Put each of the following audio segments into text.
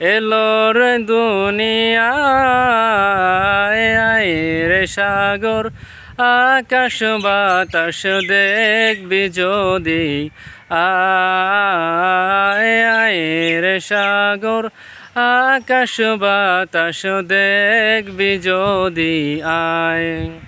এলোর দুনিয়ায় আয় রে সাগর, আকাশ বাতাস দেখবি যদি আয় রে সাগর, আকাশ বাতাস দেখবি যদি, আয়।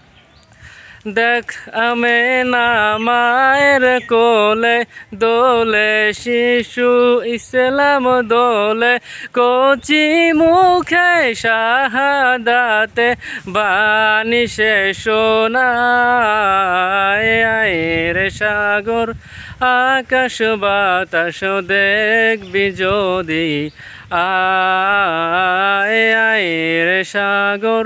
দেখ আমে না মায়ের কোলে দোলে, শিশু ইসলাম দোলে, কচি মুখে শাহাদাতে সে সোনায় আয় রে সাগর, আকাশ বাতাস দেখবি যদি আয় আয় রে সাগর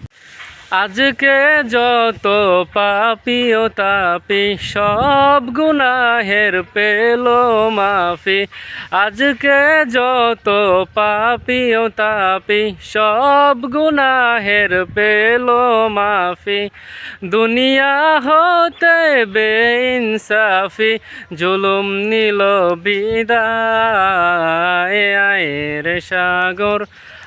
আজকে যত পাপি ও তাপি, সব গুনাহের পেল মাফি। আজকে যত পাপি ও তাপি, সব গুনাহের পেল মাফি। দুনিয়া হতে বেইনসাফি, জুলুম নিল বিদায় আয় রে সাগর।